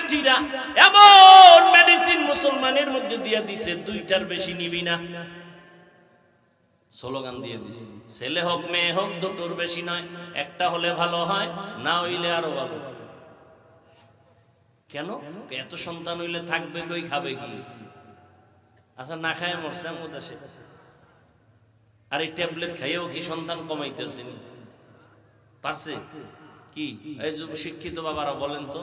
গোষ্ঠীরা এমন মেডিসিন মুসলমানের মধ্যে দিয়ে দিছে, দুইটার বেশি নিবি না। স্লোগান দিয়ে দিছে, ছেলে হোক, মেয়ে হোক, দুটোর বেশি নয়, একটা হলে ভালো হয়, না হইলে আরও ভালো। কেন? এত সন্তান হইলে থাকবে কই, খাবে কি? আচ্ছা না খায় মরছে দেশে আর এই ট্যাবলেট খাইয়েও কি সন্তান কমাইতেছে? পারছে? কি? এই শিক্ষিত বাবারা বলেন তো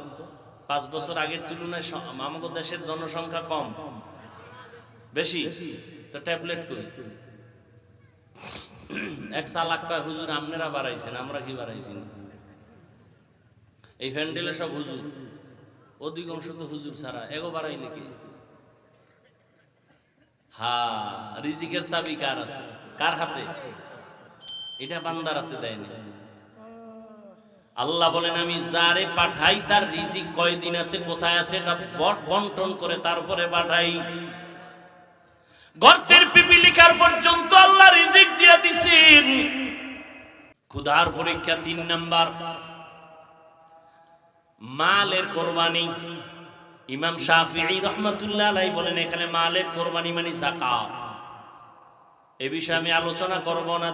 পাঁচ বছর আগের তুলনায় আমাদের দেশের জনসংখ্যা কম। বেশি? তো ট্যাবলেট কই? এক সালাক কয়, হুজুর, আপনারা বাড়াইছেন, আমরা কি বাড়াইছি? এই ফ্যান্ডেলে সব হুজুর। অধিকাংশ তো হুজুর ছাড়া। এগো বাড়াই নাকি? হা, রিজিকের চাবি কার আছে? কার হাতে? এটা বান্দার হাতে দেয়নি আল্লাহ বলেন, আমি যারে পাঠাই, তার রিজিক কয়দিন আছে, কোথায় আছে, এটা বন্টন করে তারপরে পাঠাই। গর্তের পিপিলিকার পর্যন্ত আল্লাহ রিজিক দিয়ে দিছেন। ক্ষুধার পরীক্ষা তিন নাম্বার। মালের কোরবানি। ইমাম শাফিঈ রহমাতুল্লাহ আলাইহি বলেন, এখানে মালের কোরবানি মানে যাকাত। এ বিষয়ে আমি আলোচনা করব না।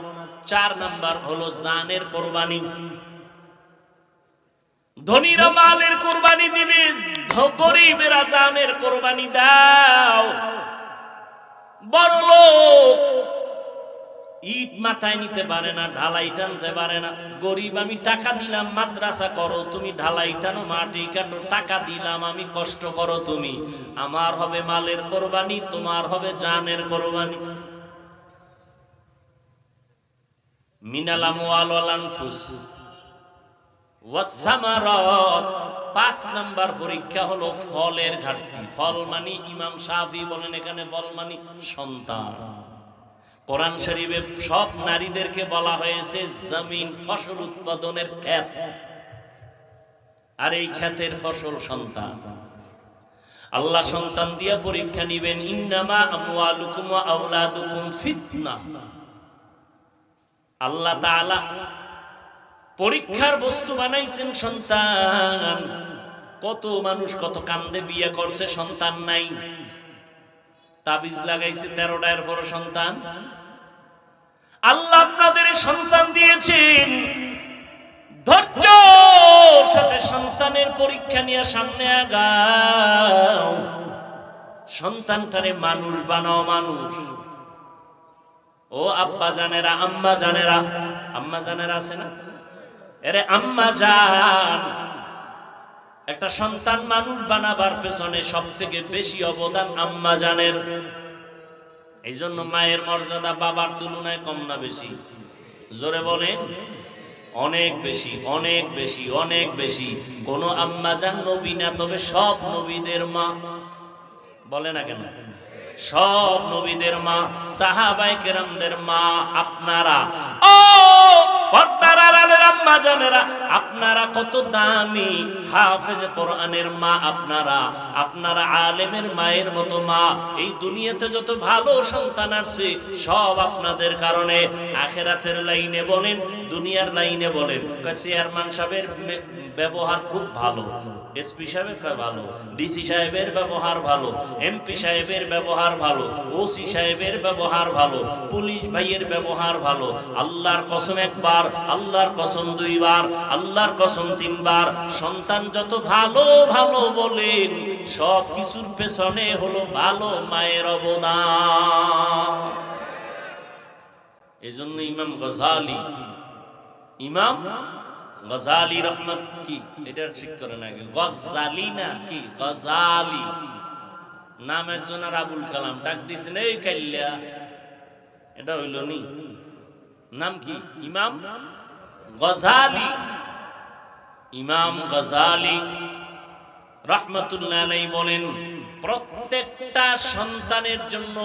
চার নাম্বার হলো জানের কোরবানি। ধনীরা মালের কোরবানি দিবে গরিবেরা জানের কোরবানি দাও। বড় লোক ইট মাথায় নিতে পারে না, ঢালাই টানতে পারে না। গরিব, আমি টাকা দিলাম, মাদ্রাসা করো, তুমি ঢালাই টানো, মাটি কাটো, টাকা দিলাম, আমি কষ্ট করো তুমি। আমার হবে মালের কোরবানি, তোমার হবে জানের কোরবানি। মিনালাম ওয়াল আনফুস। পাঁচ নাম্বার পরীক্ষা হলো ফলের ঘাটতি। ফল মানি ইমাম শাফি বলেন এখানে, ফল মানে সন্তান। কোরআন শরীফে সব নারীদেরকে বলা হয়েছে জমিন ফসল উৎপাদনের ক্ষেত। আর এই ক্ষেতের ফসল সন্তান। আল্লাহ সন্তান দিয়ে পরীক্ষা নিবেন, ইন্নামা আমওয়ালুকুম ফিতনা। আল্লাহ পরীক্ষার বস্তু বানাইছেন সন্তান। কত মানুষ কত কান্দে বিয়ে করছে, সন্তান নাই। তাবিজ লাগাইছে তেরোটা বড় সন্তান। আল্লাহ আপনাদের সন্তান দিয়েছেন। ধৈর্য সাথে সন্তানের পরীক্ষা নিয়ে সামনে আগাও। সন্তানটারে মানুষ বানাও, মানুষ। ও আব্বা জানেরা, আম্মা জানেরা আম্মা জানেরা আছে না? এরে আম্মা জান, একটা সন্তান মানুষ বানাবার পেছনে সব থেকে বেশি অবদান আম্মা জানের। এই জন্য মায়ের মর্যাদা বাবার তুলনায় কম না বেশি। জোরে বলেন, অনেক বেশি অনেক বেশি অনেক বেশি। কোন আম্মা যান নবী না, তবে সব নবীদের মা। বলে না কেন? সব নবীদের মা সাহাবাই কেরামদের মা, আপনারা। ও পর্দার আম্মা জানেরা আপনারা কত দামি হাফেজ কোরআনের মা আপনারা আপনারা আলেমের মায়ের মতো মা। এই দুনিয়াতে যত ভালো সন্তান আসছে সব আপনাদের কারণে। আখেরাতের লাইনে বলেন, দুনিয়ার লাইনে বলেন চেয়ারম্যান সাহেবের ব্যবহার খুব ভালো, এসপি সাহেবের ভালো, ডিসি সাহেবের ব্যবহার ভালো, এমপি সাহেবের ব্যবহার ভালো, ওসি সাহেবের ব্যবহার ভালো, পুলিশ ভাইয়ের ব্যবহার ভালো। আল্লাহর কসম একবার, আল্লাহর কসম দুইবার আল্লাহর কসম তিনবার, সন্তান যত ভালো ভালো বলেন, সব কিছুর পেছনে হলো ভালো মায়ের অবদান। এজন্য ইমাম গজালি ইমাম গজালি রহমত কি? এটা ঠিক করে না গজালি না কি? গজালি। নাম একজন আর আবুল কালাম। ডাক দিয়েছেন, এই কাল্লা এটা হইল নি। নাম কি? ইমাম গজালি। ইমাম গজালি রহমতুল্লাহ বলেন প্রত্যেকটা সন্তানের জন্য